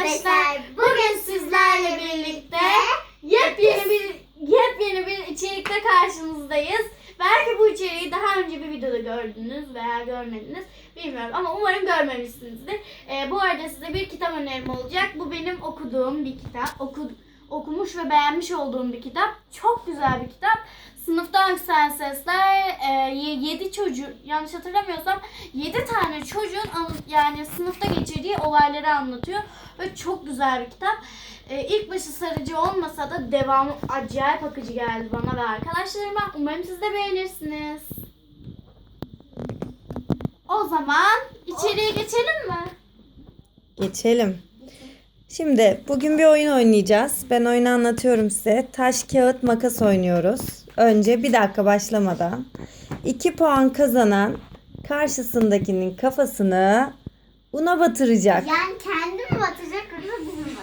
arkadaşlar. Bugün sizlerle birlikte yepyeni bir yepyeni bir içerikte karşınızdayız. Belki bu içeriği daha önce bir videoda gördünüz veya görmediniz. Bilmiyorum ama umarım görmemişsinizdir. Ee, bu arada size bir kitap önerim olacak. Bu benim okuduğum bir kitap. Oku, okumuş ve beğenmiş olduğum bir kitap. Çok güzel bir kitap. Sınıfta Aksel Sesler 7 çocuk yanlış hatırlamıyorsam 7 tane çocuğun an- yani sınıfta geçirdiği olayları anlatıyor ve çok güzel bir kitap. E, ilk başı sarıcı olmasa da devamı acayip akıcı geldi bana ve arkadaşlarıma. Umarım siz de beğenirsiniz. O zaman içeriye geçelim mi? Geçelim. Şimdi bugün bir oyun oynayacağız. Ben oyunu anlatıyorum size. Taş, kağıt, makas oynuyoruz. Önce bir dakika başlamadan. 2 puan kazanan karşısındakinin kafasını una batıracak. Yani yoksa bizim batacak?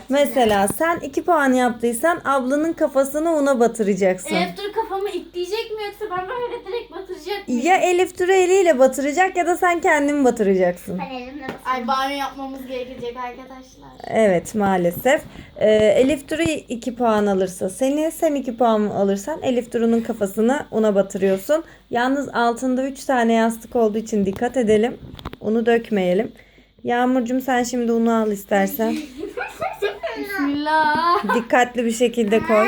Mesela sen 2 puan yaptıysan ablanın kafasını una batıracaksın. Elif dur kafamı itleyecek mi yoksa ben böyle direkt batıracak mıyım? Ya Elif Duru eliyle batıracak ya da sen kendin batıracaksın. Ben elimle Ay banyo yapmamız gerekecek arkadaşlar. Evet maalesef. Ee, Elif Duru 2 puan alırsa seni, sen 2 puan alırsan Elif Duru'nun kafasını una batırıyorsun. Yalnız altında 3 tane yastık olduğu için dikkat edelim. Unu dökmeyelim. Yağmurcum sen şimdi unu al istersen. Bismillah. Dikkatli bir şekilde koy. Buna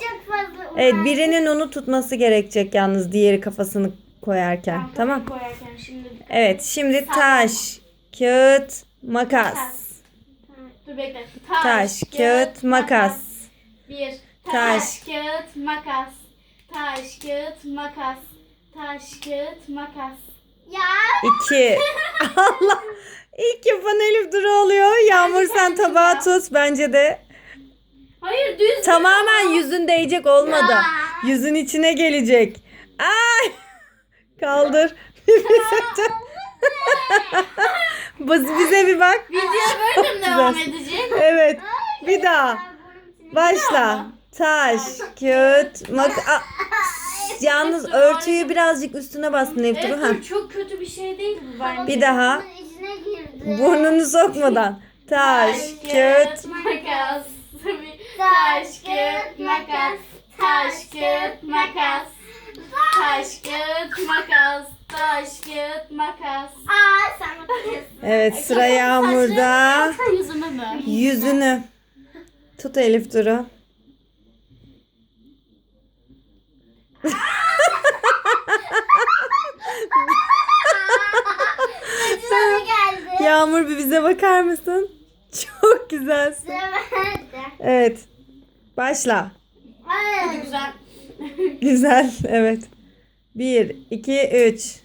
çok fazla un Evet birinin unu tutması gerekecek yalnız diğeri kafasını koyarken. Tamam. Koyarken şimdi. Evet şimdi taş, kağıt, makas. Dur bekle. Taş, kağıt, makas. Bir. Taş. Taş, kağıt, makas. Taş, kağıt, makas. Taş, kağıt, makas. Ya. İki. Allah. İlk yapan Elif Duru oluyor. Yağmur sen tabağı tut bence de. Hayır düz. Tamamen yüzün değecek olmadı. Yüzün içine gelecek. Ay. Kaldır. Bız bize bir bak. Video böyle mi devam edecek? Evet. Bir daha. Başla. Taş, kağıt, mak... Aa, Yalnız örtüyü birazcık üstüne bastın Elif Duru. Evet, çok kötü bir şey değil bu bence. Bir daha. Burnunu sokmadan. Taş, kağıt, makas. Taş, kağıt, makas. Taş, kağıt, makas. Taş, kağıt, makas. Taş, kağıt, makas. Aa sen bakıyorsun. Evet sıra Yağmur'da. Sen yüzüme mi? Yüzünü. Tut Elif Duru. Sıra geldi. Yağmur bir bize bakar mısın? Çok güzelsin. Evet. Başla. Hadi güzel. Güzel. Evet. Bir, iki, üç.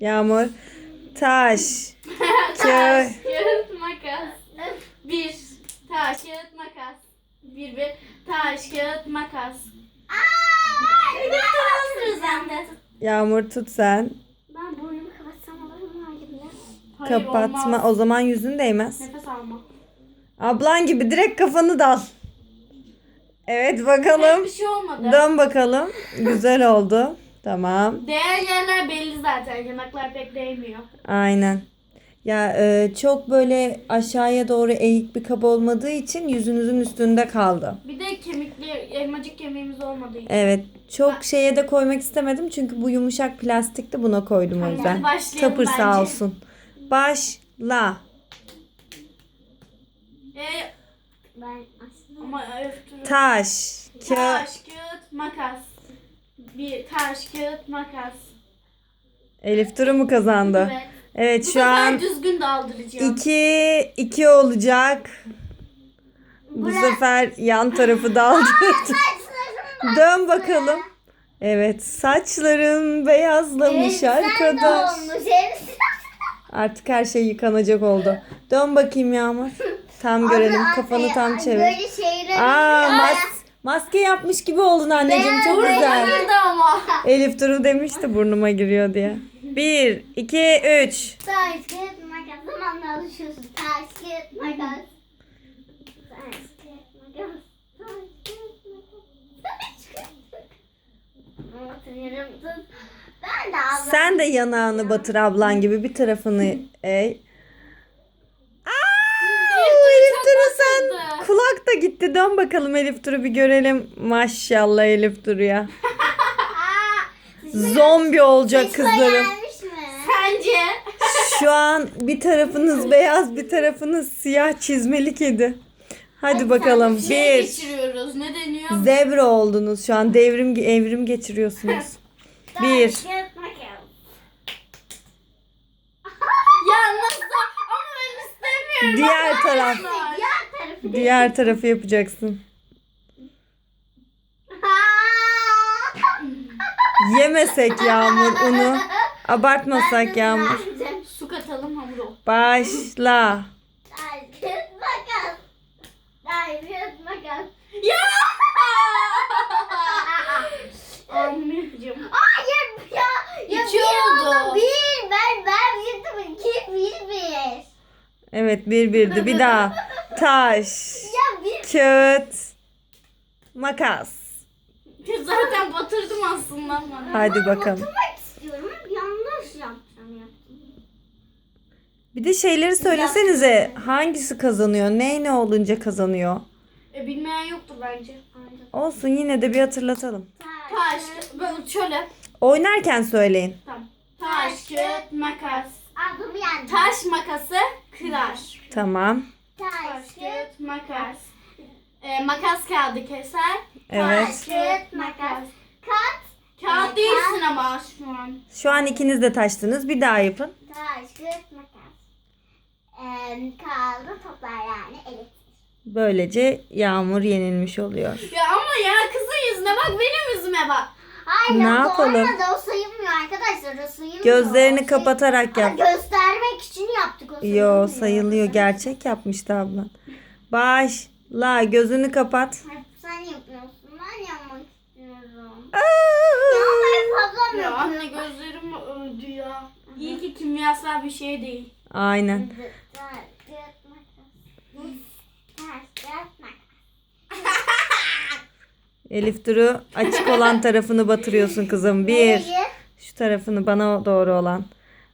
Yağmur. Taş. Taş, Kağıt. makas. Bir. Taş, kağıt, makas. Bir, bir. Taş, kağıt, makas. Sende. Yağmur tut sen. Ben boynumu kapatsam olur mu acaba? Hayır Kapatma. olmaz. O zaman yüzün değmez. Nefes alma. Ablan gibi direkt kafanı dal. Evet bakalım. Bir şey olmadı. Dön bakalım. Güzel oldu. Tamam. Değer yerler belli zaten. Yanaklar pek değmiyor. Aynen. Ya e, çok böyle aşağıya doğru eğik bir kap olmadığı için yüzünüzün üstünde kaldı. Bir de kemikli, elmacık kemiğimiz olmadığı için. Evet. Çok şeye de koymak istemedim çünkü bu yumuşak plastikti buna koydum o yüzden. Tapır sağ bence. olsun. Başla. Ben aslında... Ama öftürüm. Taş. Kağıt. Taş, kağıt, makas. Bir taş, kağıt, makas. Elif Duru mu kazandı? Evet. Evet Bu şu an düzgün daldıracağım. 2 2 olacak. Bu sefer yan tarafı daldırdı. Dön bakalım. Evet saçların beyazlamış arkadaş. Artık her şey yıkanacak oldu. Dön bakayım Yağmur. Tam görelim. Kafanı tam çevir. Böyle şeyler. Aa mas- maske yapmış gibi oldun anneciğim. Çok güzel. Girdi ama. Elif Duru demişti burnuma giriyor diye. 1 2 3 Taş, kağıt, makas. Zamanla alışıyorsun. Taş, kağıt, makas. Taş, kağıt, makas. Taş, kağıt, makas. Taş, kağıt, makas. Ben de ablam. Sen de yanağını batır ablan gibi bir tarafını eğ. Aa! da gitti. Dön bakalım Elif Duru bir görelim. Maşallah Elif Duru'ya. Zombi olacak kızlarım. Gelmiş mi? Sence? Şu an bir tarafınız beyaz bir tarafınız siyah çizmeli kedi. Hadi bakalım. Şey Bir. geçiriyoruz. Ne deniyor? Zebra oldunuz şu an. Devrim evrim geçiriyorsunuz. Bir. Taş, kağıt, makas. ya nasıl? Ama ben istemiyorum. Diğer taraf. Diğer tarafı. Diğer tarafı yapacaksın. Yemesek Yağmur unu. Abartmasak Yağmur. Su katalım hamur ol. Başla. Ya! Anne yapacağım. Hayır ya. Ya İki oldu. Bir. Ben ben yırttım. İki. Bir bir. Evet bir birdi. Bir daha. Taş. Ya bir. Kağıt. Makas. Zaten batırdım aslında ama. Hadi bakalım. Batırmak istiyorum. Yanlış yapacağım yaptım. Bir de şeyleri söylesenize. Hangisi kazanıyor? Ney ne olunca kazanıyor? E, bilmeyen yoktur bence. Olsun yine de bir hatırlatalım. Taş, böyle şöyle. Oynarken söyleyin. Tamam. Taş, kağıt, makas. Taş makası kırar. Tamam. Taş, kağıt, makas. E, makas kağıdı keser. Evet. Taş, kağıt, makas. Kat. Kağıt değilsin ama şu an. Şu an ikiniz de taştınız. Bir daha yapın. Taş, kağıt, makas. Ee, kaldı toplar yani elektrik. Böylece Yağmur yenilmiş oluyor. Ya ama ya kızın yüzüne bak benim yüzüme bak. Hayır Ne ya, yapalım? O sayılmıyor arkadaşlar. O sayılmıyor. Gözlerini O şey- kapatarak Ama yap. Göstermek için yaptık o sayılmıyor. Yo sayılıyor. Gerçek yapmıştı ablan. Başla. Gözünü kapat. Hep sen yapıyorsun. Ben yapmak istiyorum. Aa! Ya ben fazla Ya anne gözlerim öldü ya. İyi ki kimyasal bir şey değil. Aynen. Taş, kağıt, makas. Taş, kağıt, makas. Elif Duru açık olan tarafını batırıyorsun kızım. Bir. Şu tarafını bana doğru olan.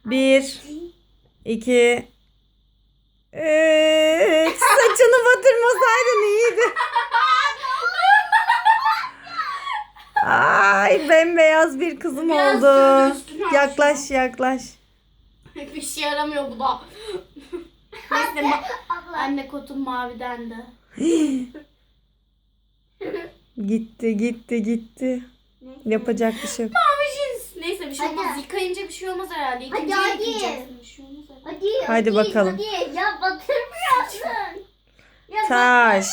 Bir. iki, Üç. Saçını batırmasaydın iyiydi. Ay bembeyaz bir kızım Biraz oldu. şöyle üstüne Yaklaş yaklaş. Hiçbir işe yaramıyor bu da. Neyse ma- anne kotum maviden de. Gitti gitti gitti. Yapacak bir şey yok. Neyse bir şey Hadi. olmaz. Yıkayınca bir şey olmaz herhalde. Hadi, Yıkayınca hadi. yıkayacaksın. Bir şey olmaz herhalde. Hadi, Hadi bakalım. Hadi. Ya batırmıyorsun. Ya Taş.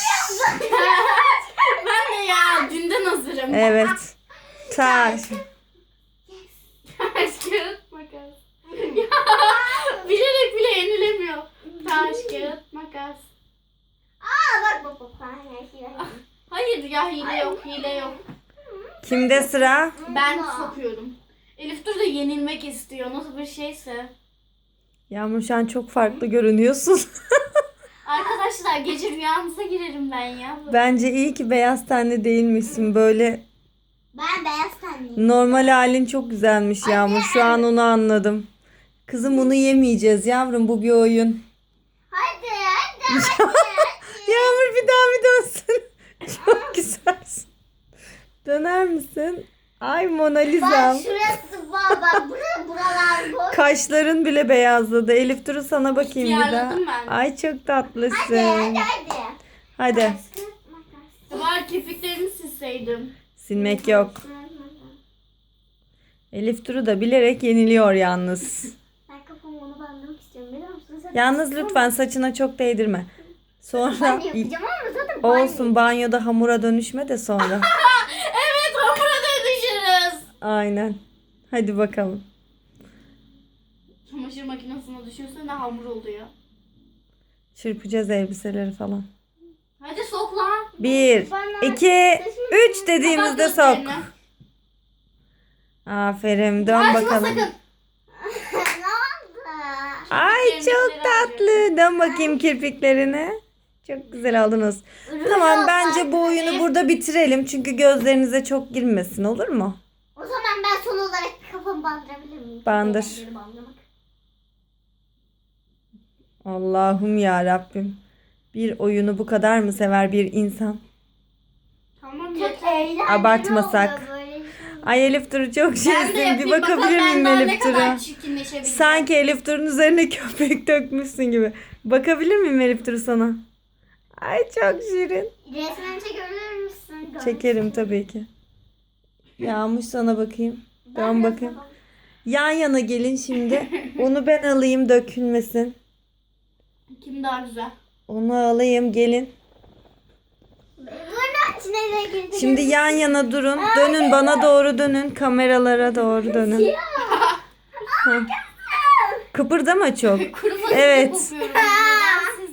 ben de ya dünden hazırım. Evet. Taş. Taş kağıt makas. Ya, bilerek bile yenilemiyor. Taş kağıt makas. Aa bak bak bak. Ben her şeyi Hayır ya hile yok hile yok. Kimde sıra? Ben sokuyorum. Elif Dur da yenilmek istiyor. Nasıl bir şeyse. Yağmur şu an çok farklı görünüyorsun. Arkadaşlar gece rüyanıza girerim ben ya. Bence iyi ki beyaz tenli değilmişsin. Böyle Ben beyaz tenliyim. normal halin çok güzelmiş Yağmur. Şu an onu anladım. Kızım bunu yemeyeceğiz yavrum bu bir oyun. Hadi hadi hadi. Yağmur bir daha bir dönsün. Çok güzelsin. Döner misin? Ay Mona Lisa'm. bak şurası bak bak. Buralar boş. Kaşların bile beyazladı. Elif Duru sana bakayım bir daha. Ben. Ay çok Hadi tatlısın. hadi hadi. Hadi. Kağıt, makas. Var kirpiklerimi silseydim. Silmek yok. Elif Duru da bilerek yeniliyor yalnız. Ben kafamı onu bandırmak istiyorum biliyor musun? Sen Yalnız lütfen saçına çok değdirme. Sonra Ben yapacağım ama olsun banyoda hamura dönüşme de sonra. Evet hamura dönüşürüz. Aynen. Hadi bakalım. Çamaşır makinesine düşünsene hamur oluyor. Çırpacağız elbiseleri falan. Hadi sok lan. Bir, Bana- iki, üç dediğimizde sok. Aferin dön Açma bakalım. sakın. ne oldu? Ay çok tatlı. Dön bakayım kirpiklerine. Çok güzel oldunuz. Tamam bence bu oyunu burada bitirelim. Çünkü gözlerinize çok girmesin olur mu? O zaman ben son olarak kafamı bandırabilir miyim? Bandır. Eğlenceli bandırmak. Allah'ım ya Rabbim. Bir oyunu bu kadar mı sever bir insan? Tamam Çok eğlenceli Abartmasak. oluyor böyle. Ay Elif Duru çok şirinsin. Bir bakabilir miyim Elif Duru? Sanki Elif Duru'nun üzerine köpek dökmüşsün gibi. Bakabilir miyim Elif Duru sana? Ay çok şirin. Resmen çekebilir misin? Çekerim tabii ki. Yağmış sana bakayım. Ben de bakayım. Yan yana gelin şimdi. Onu ben alayım dökülmesin. Kim daha güzel? Onu alayım gelin. Şimdi yan yana durun. Dönün bana doğru dönün. Kameralara doğru dönün. Kıpırdama çok. Evet.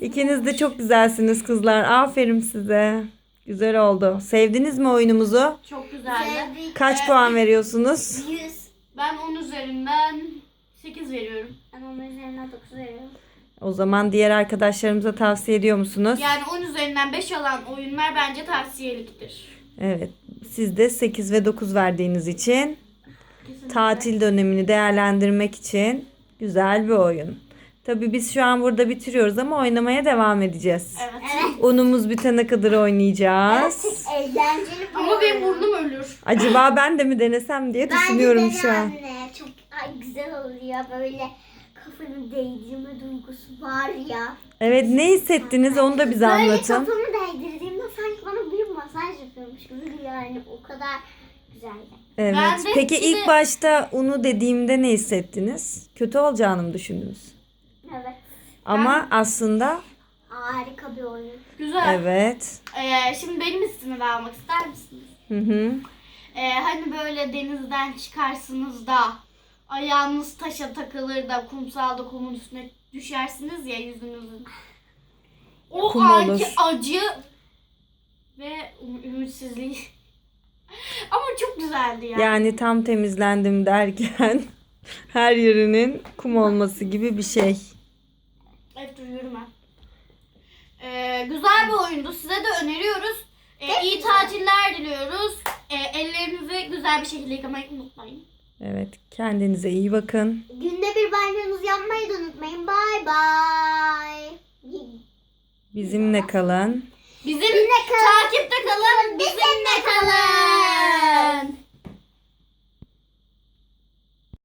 İkiniz de çok güzelsiniz kızlar. Aferin size. Güzel oldu. Sevdiniz mi oyunumuzu? Çok güzeldi. Sevdik. Kaç puan veriyorsunuz? 100. Ben 10 üzerinden 8 veriyorum. Ben onun üzerine 9 veriyorum. O zaman diğer arkadaşlarımıza tavsiye ediyor musunuz? Yani 10 üzerinden 5 alan oyunlar bence tavsiyeliktir. Evet. Siz de 8 ve 9 verdiğiniz için Kesinlikle. tatil dönemini değerlendirmek için güzel bir oyun. Tabii biz şu an burada bitiriyoruz ama oynamaya devam edeceğiz. Evet. Evet. Unumuz bitene kadar oynayacağız. Eğlenceli bir Ama benim oyun. burnum ölür. Acaba ben de mi denesem diye düşünüyorum de şu an. anne. Çok ay, güzel oluyor böyle kafanı değdirme duygusu var ya. Evet ne hissettiniz onu da bize Böyle anlatın. kafamı değdirdiğimde sanki bana bir masaj yapıyormuş gibi yani o kadar güzeldi. Evet. Ben de Peki bir ilk de- başta unu dediğimde ne hissettiniz? Kötü olacağını mı düşündünüz? Evet. Ama aslında Harika bir oyun. Güzel. evet. Ee, şimdi benim ismimi almak ister misiniz? Hı hı. Ee, hani böyle denizden çıkarsınız da ayağınız taşa takılır da kumsalda kumun üstüne düşersiniz ya yüzünüzün. O Kum anki olur. acı ve üm- ümitsizliği. Ama çok güzeldi ya. Yani tam temizlendim derken her yerinin kum olması gibi bir şey. Evet dur yürüme. Ee, güzel bir oyundu. Size de öneriyoruz. Ee, iyi tatiller diliyoruz. Ee, ellerinizi güzel bir şekilde yıkamayı unutmayın. Evet. Kendinize iyi bakın. Günde bir banyonuzu yapmayı da unutmayın. Bye bye. Bizimle kalın. Bizim takipte kalın. Bizimle kalın.